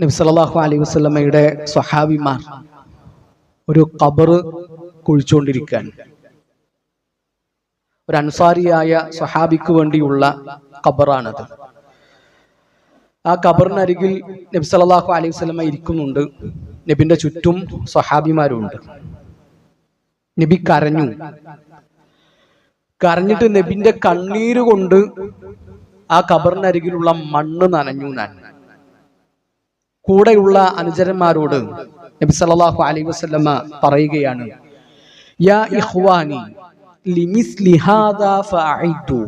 നബി സല്ലല്ലാഹു അലൈഹി വസല്ലമയുടെ സ്വഹാബിമാർ ഒരു ഖബർ കുഴിച്ചുകൊണ്ടിരിക്കാൻ ഒരു അൻസാരിയായ സ്വഹാബിക്ക് വേണ്ടിയുള്ള ഖബറാണത്. ആ ഖബറിനരികിൽ നബി സല്ലല്ലാഹു അലൈഹി വസല്ലമ ഇരിക്കുന്നുണ്ട്. നബിന്റെ ചുറ്റും സ്വഹാബിമാരുണ്ട്. നബി കരഞ്ഞു. കരഞ്ഞിട്ട് നബിന്റെ കണ്ണീര് കൊണ്ട് ആ ഖബറിനരികിലുള്ള മണ്ണ് നനഞ്ഞു ഞാൻ കൂടെയുള്ള അനുചരന്മാരോട് നബി സല്ലല്ലാഹു അലൈഹി വസല്ലമ പറയുകയാണ് യാ ഫഅഇദു.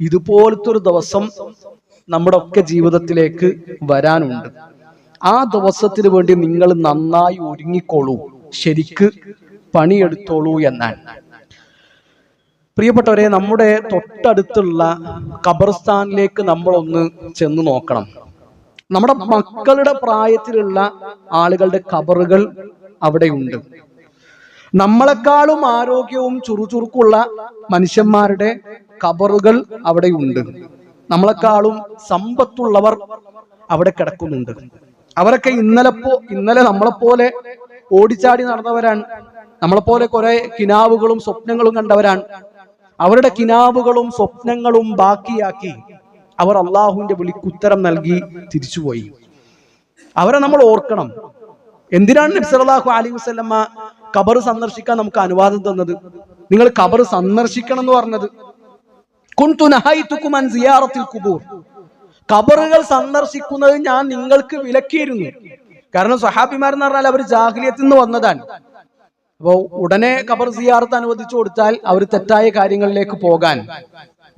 ഇതുപോലത്തെ ഒരു ദിവസം നമ്മുടെ ഒക്കെ ജീവിതത്തിലേക്ക് വരാനുണ്ട്. ആ ദിവസത്തിന് വേണ്ടി നിങ്ങൾ നന്നായി ഒരുങ്ങിക്കോളൂ ശരിക്ക് പണിയെടുത്തോളൂ എന്നാണ്. പ്രിയപ്പെട്ടവരെ നമ്മുടെ തൊട്ടടുത്തുള്ള ഖബർസ്ഥാനിലേക്ക് നമ്മളൊന്ന് ചെന്ന് നോക്കണം. നമ്മുടെ മക്കളുടെ പ്രായത്തിലുള്ള ആളുകളുടെ കബറുകൾ അവിടെയുണ്ട്. നമ്മളെക്കാളും ആരോഗ്യവും ചുറുചുറുക്കുള്ള മനുഷ്യന്മാരുടെ കബറുകൾ അവിടെയുണ്ട്. നമ്മളെക്കാളും സമ്പത്തുള്ളവർ അവിടെ കിടക്കുന്നുണ്ട്. അവരൊക്കെ ഇന്നലെ പോ ഇന്നലെ നമ്മളെപ്പോലെ ഓടിച്ചാടി നടന്നവരാണ്. നമ്മളെപ്പോലെ കുറെ കിനാവുകളും സ്വപ്നങ്ങളും കണ്ടവരാണ്. അവരുടെ കിനാവുകളും സ്വപ്നങ്ങളും ബാക്കിയാക്കി അവർ അള്ളാഹുവിന്റെ വിളിക്കുത്തരം നൽകി തിരിച്ചുപോയി. അവരെ നമ്മൾ ഓർക്കണം. എന്തിനാണ് നബി സല്ലല്ലാഹു അലൈഹി വസല്ലമ ഖബർ സന്ദർശിക്കാൻ നമുക്ക് അനുവാദം തന്നത്? നിങ്ങൾ ഖബർ സന്ദർശിക്കണം എന്ന് പറഞ്ഞത്. ഖുബൂർ. ഖബറുകൾ സന്ദർശിക്കുന്നത് ഞാൻ നിങ്ങൾക്ക് വിലക്കിയിരുന്നു. കാരണം സഹാബിമാരെന്ന് പറഞ്ഞാൽ അവർ ജാഹിലിയത്തിൽ നിന്ന് വന്നതാണ്. അപ്പോ ഉടനെ ഖബർ സിയാറത്ത് അനുവദിച്ചു കൊടുത്താൽ അവർ തെറ്റായ കാര്യങ്ങളിലേക്ക് പോകാൻ.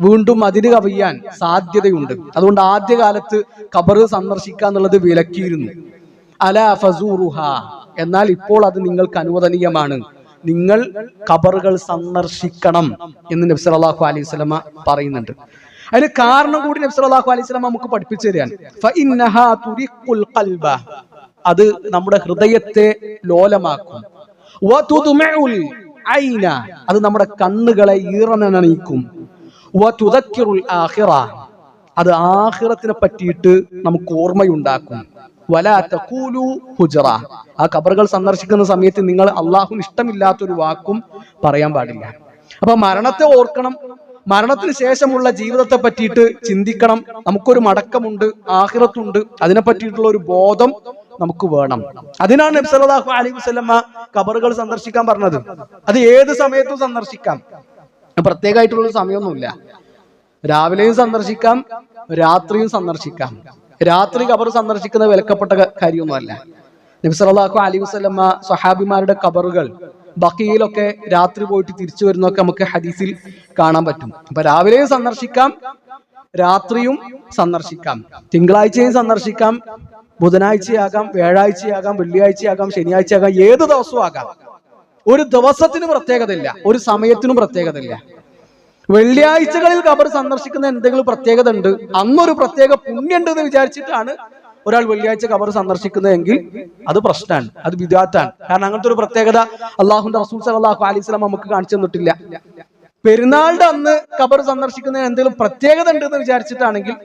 വീണ്ടും അതിര് കവിയാൻ സാധ്യതയുണ്ട്. അതുകൊണ്ട് ആദ്യകാലത്ത് ഖബറ് സന്ദർശിക്കുക എന്നുള്ളത് വിലക്കിയിരുന്നു. അല ഫസൂറുഹ. എന്നാൽ ഇപ്പോൾ അത് നിങ്ങൾക്ക് അനുവദനീയമാണ്. നിങ്ങൾ ഖബറുകൾ സന്ദർശിക്കണം എന്ന് നബി സല്ലല്ലാഹു അലൈഹി പറയുന്നുണ്ട്. അതിന് കാരണം കൂടി നബി സല്ലല്ലാഹു അലൈഹി വസല്ലമ നമുക്ക് പഠിപ്പിച്ചു തരാൻ അത് നമ്മുടെ ഹൃദയത്തെ ലോലമാക്കും. അത് നമ്മുടെ കണ്ണുകളെ ഈറനണിയിക്കും അത് ആഹിറത്തിനെ പറ്റിയിട്ട് നമുക്ക് ഓർമ്മയുണ്ടാക്കും. ഹുജറ. ആ കബറുകൾ സന്ദർശിക്കുന്ന സമയത്ത് നിങ്ങൾ അള്ളാഹു ഇഷ്ടമില്ലാത്തൊരു വാക്കും പറയാൻ പാടില്ല. അപ്പൊ മരണത്തെ ഓർക്കണം. മരണത്തിന് ശേഷമുള്ള ജീവിതത്തെ പറ്റിയിട്ട് ചിന്തിക്കണം. നമുക്കൊരു മടക്കമുണ്ട് ആഹിറത്തുണ്ട് അതിനെ പറ്റിയിട്ടുള്ള ഒരു ബോധം നമുക്ക് വേണം. അതിനാണ് നബ്സലാഹു അലൈഹി വസല്ലമ കബറുകൾ സന്ദർശിക്കാൻ പറഞ്ഞത്. അത് ഏത് സമയത്തും സന്ദർശിക്കാം. പ്രത്യേകമായിട്ടുള്ള സമയമൊന്നുമില്ല. രാവിലെയും സന്ദർശിക്കാം രാത്രിയും സന്ദർശിക്കാം. രാത്രി ഖബർ സന്ദർശിക്കുന്ന വിലക്കപ്പെട്ട കാര്യമൊന്നുമല്ല. നബി അലി അലൈഹി വസല്ലമ സ്വഹാബിമാരുടെ ഖബറുകൾ ബക്കിയിലൊക്കെ രാത്രി പോയിട്ട് തിരിച്ചു വരുന്നൊക്കെ നമുക്ക് ഹദീസിൽ കാണാൻ പറ്റും. അപ്പൊ രാവിലെയും സന്ദർശിക്കാം രാത്രിയും സന്ദർശിക്കാം. തിങ്കളാഴ്ചയും സന്ദർശിക്കാം ബുധനാഴ്ചയാകാം വ്യാഴാഴ്ചയാകാം വെള്ളിയാഴ്ചയാകാം ശനിയാഴ്ചയാകാം ഏത് ദിവസവും ആകാം. ഒരു ദിവസത്തിന് പ്രത്യേകതയില്ല ഒരു സമയത്തിനും പ്രത്യേകതയില്ല. വെള്ളിയാഴ്ചകളിൽ ഖബർ സന്ദർശിക്കുന്ന എന്തെങ്കിലും പ്രത്യേകത ഉണ്ട് അന്നൊരു പ്രത്യേക പുണ്യുണ്ട് എന്ന് വിചാരിച്ചിട്ടാണ് ഒരാൾ വെള്ളിയാഴ്ച ഖബർ സന്ദർശിക്കുന്നതെങ്കിൽ അത് പ്രശ്നമാണ് അത് വിദാത്താണ് കാരണം അങ്ങനത്തെ ഒരു പ്രത്യേകത അള്ളാഹുന്റെ റസൂൽ സലാഹു അലൈഹി സ്വലാം നമുക്ക് കാണിച്ചു തന്നിട്ടില്ല. പെരുന്നാളുടെ അന്ന് ഖബർ സന്ദർശിക്കുന്നതിന് എന്തെങ്കിലും പ്രത്യേകത ഉണ്ട് എന്ന് വിചാരിച്ചിട്ടാണെങ്കിൽ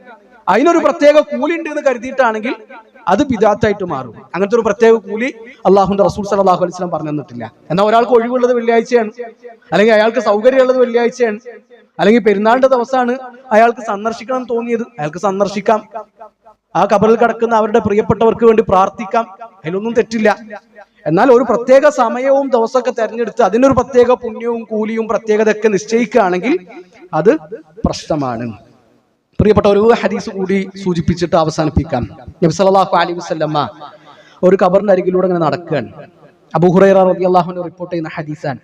അതിനൊരു പ്രത്യേക കൂലി ഉണ്ട് എന്ന് കരുതിയിട്ടാണെങ്കിൽ അത് ബിദാത്തായിട്ട് മാറും. അങ്ങനത്തെ ഒരു പ്രത്യേക കൂലി അള്ളാഹുന്റെ റസൂൽ സലാഹു അലൈഹി സ്വലം പറഞ്ഞു തന്നിട്ടില്ല. എന്നാൽ ഒരാൾക്ക് ഒഴിവുള്ളത് വെള്ളിയാഴ്ചയാണ്. അല്ലെങ്കിൽ അയാൾക്ക് സൗകര്യമുള്ളത് വെള്ളിയാഴ്ചയാണ്. അല്ലെങ്കിൽ പെരുന്നാളിന്റെ ദിവസമാണ് അയാൾക്ക് സന്ദർശിക്കണം തോന്നിയത്. അയാൾക്ക് സന്ദർശിക്കാം. ആ കബറിൽ കിടക്കുന്ന അവരുടെ പ്രിയപ്പെട്ടവർക്ക് വേണ്ടി പ്രാർത്ഥിക്കാം. അതിലൊന്നും തെറ്റില്ല. എന്നാൽ ഒരു പ്രത്യേക സമയവും ദിവസമൊക്കെ തെരഞ്ഞെടുത്ത് അതിനൊരു പ്രത്യേക പുണ്യവും കൂലിയും പ്രത്യേകതയൊക്കെ നിശ്ചയിക്കുകയാണെങ്കിൽ അത് പ്രശ്നമാണ്. പ്രിയപ്പെട്ട ഒരു ഹദീസ് കൂടി സൂചിപ്പിച്ചിട്ട് അവസാനിപ്പിക്കാം. നബി സല്ലല്ലാഹു അലൈഹി വസല്ലമ ഒരു കബറിന്റെ അരികിലൂടെ ഇങ്ങനെ നടക്കുകയാണ്. അബൂ ഹുറൈറ റളിയല്ലാഹു അൻഹു റിപ്പോർട്ട് ചെയ്യുന്ന ഹദീസാണ്.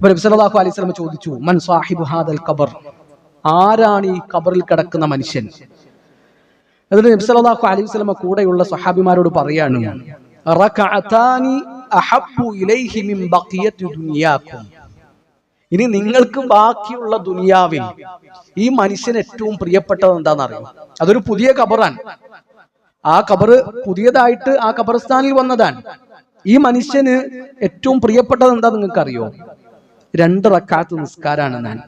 അപ്പൊ സല്ലല്ലാഹു അലൈഹി വസല്ലമ ചോദിച്ചു മൻ സാഹിബു ഹാദൽ കബർ ആരാണ് ഈ ഖബറിൽ കിടക്കുന്ന മനുഷ്യൻ? എന്നിട്ട് സല്ലല്ലാഹു അലൈഹി വസല്ലമ കൂടെയുള്ള സ്വഹാബിമാരോട് പറയാണ് ഇനി നിങ്ങൾക്ക് ബാക്കിയുള്ള ദുനിയാവിൽ ഈ മനുഷ്യന് ഏറ്റവും പ്രിയപ്പെട്ടത് എന്താണെന്നറിയോ? അതൊരു പുതിയ കബറാണ് ആ കബറ് പുതിയതായിട്ട് ആ കബർസ്ഥാനിൽ വന്നതാണ്. ഈ മനുഷ്യന് ഏറ്റവും പ്രിയപ്പെട്ടത് എന്താ നിങ്ങൾക്കറിയോ? രണ്ട് റക്കാത്ത് നിസ്കാരാണ് ഞാൻ.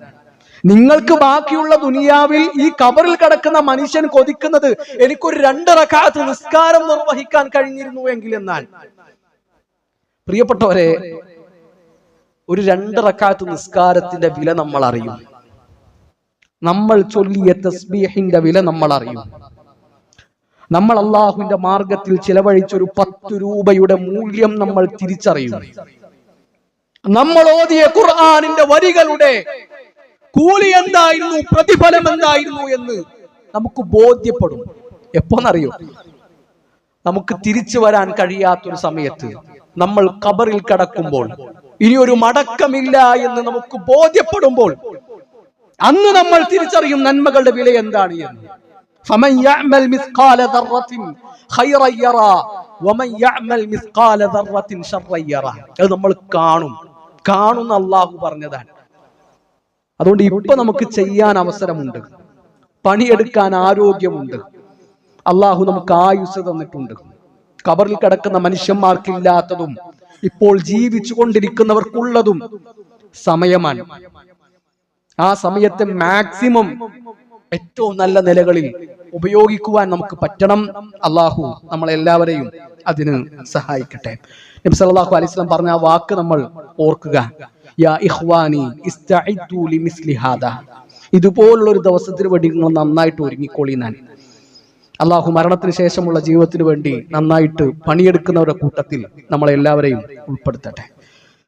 നിങ്ങൾക്ക് ബാക്കിയുള്ള ദുനിയാവിൽ ഈ കബറിൽ കിടക്കുന്ന മനുഷ്യൻ കൊതിക്കുന്നത് എനിക്കൊരു രണ്ട് റക്കാത്ത് നിസ്കാരം നിർവഹിക്കാൻ കഴിഞ്ഞിരുന്നു എങ്കിൽ എന്നാൽ. പ്രിയപ്പെട്ടവരെ ഒരു രണ്ട് റക്കാത്ത് നിസ്കാരത്തിന്റെ വില നമ്മൾ അറിയും നമ്മൾ ചൊല്ലിയ തസ്ബീഹിന്റെ വില നമ്മൾ അറിയും നമ്മൾ അള്ളാഹുവിന്റെ മാർഗത്തിൽ ചിലവഴിച്ചൊരു പത്ത് രൂപയുടെ മൂല്യം നമ്മൾ തിരിച്ചറിയും. നമ്മൾ ഓതിയ ഖുർആാനിന്റെ വരികളുടെ കൂലി എന്തായിരുന്നു പ്രതിഫലം എന്തായിരുന്നു എന്ന് നമുക്ക് ബോധ്യപ്പെടും. എപ്പോന്നറിയോ? നമുക്ക് തിരിച്ചു വരാൻ കഴിയാത്തൊരു സമയത്ത് നമ്മൾ കബറിൽ കടക്കുമ്പോൾ ഇനി ഒരു മടക്കമില്ല എന്ന് നമുക്ക് ബോധ്യപ്പെടുമ്പോൾ അന്ന് നമ്മൾ തിരിച്ചറിയും നന്മകളുടെ വില എന്താണ് എന്ന് فمن يعمل مثقال ذرة خيرا يرى ومن يعمل مثقال ذرة شرا يرى അത് നമ്മൾ കാണും കാണുന്ന അള്ളാഹു പറഞ്ഞതാണ് അതുകൊണ്ട് ഇപ്പൊ നമുക്ക് ചെയ്യാൻ അവസരമുണ്ട് പണിയെടുക്കാൻ ആരോഗ്യമുണ്ട് അള്ളാഹു നമുക്ക് ആയുസ് തന്നിട്ടുണ്ട് കബറിൽ കിടക്കുന്ന മനുഷ്യന്മാർക്കില്ലാത്തതും ഇപ്പോൾ ജീവിച്ചു കൊണ്ടിരിക്കുന്നവർക്കുള്ളതും സമയമാണ്. ആ സമയത്തെ മാക്സിമം ഏറ്റവും നല്ല നിലകളിൽ ഉപയോഗിക്കുവാൻ നമുക്ക് പറ്റണം. അള്ളാഹു നമ്മളെല്ലാവരെയും അതിന് സഹായിക്കട്ടെ. നബി സല്ലല്ലാഹു അലൈഹി വസല്ലം പറഞ്ഞ ആ വാക്ക് നമ്മൾ ഓർക്കുക. യാ ഇഖ്വാനി ലിമിസ്ലി ഹാദാ. ഇതുപോലുള്ള ഒരു ദിവസത്തിന് വേണ്ടി നിങ്ങൾ നന്നായിട്ട് ഒരുങ്ങിക്കോളി ഞാൻ അള്ളാഹു മരണത്തിന് ശേഷമുള്ള ജീവിതത്തിന് വേണ്ടി നന്നായിട്ട് പണിയെടുക്കുന്നവരുടെ കൂട്ടത്തിൽ നമ്മളെല്ലാവരെയും ഉൾപ്പെടുത്തട്ടെ.